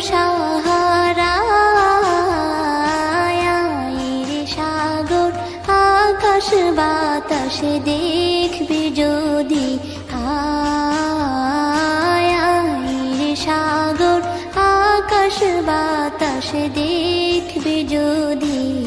ধূসর সাহারা রে সাগর আকাশ বাতাস দেখবি যদি আয়ের সাগর আকাশ বাতাস দেখবি যদি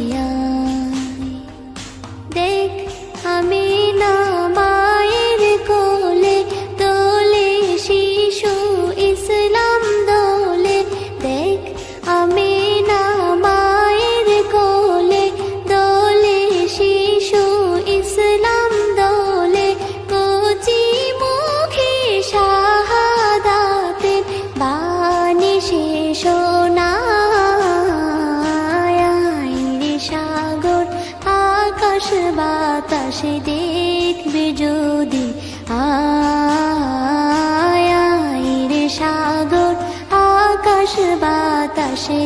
দেখবি যদি আয় রে সাগর আকাশ বাতাসে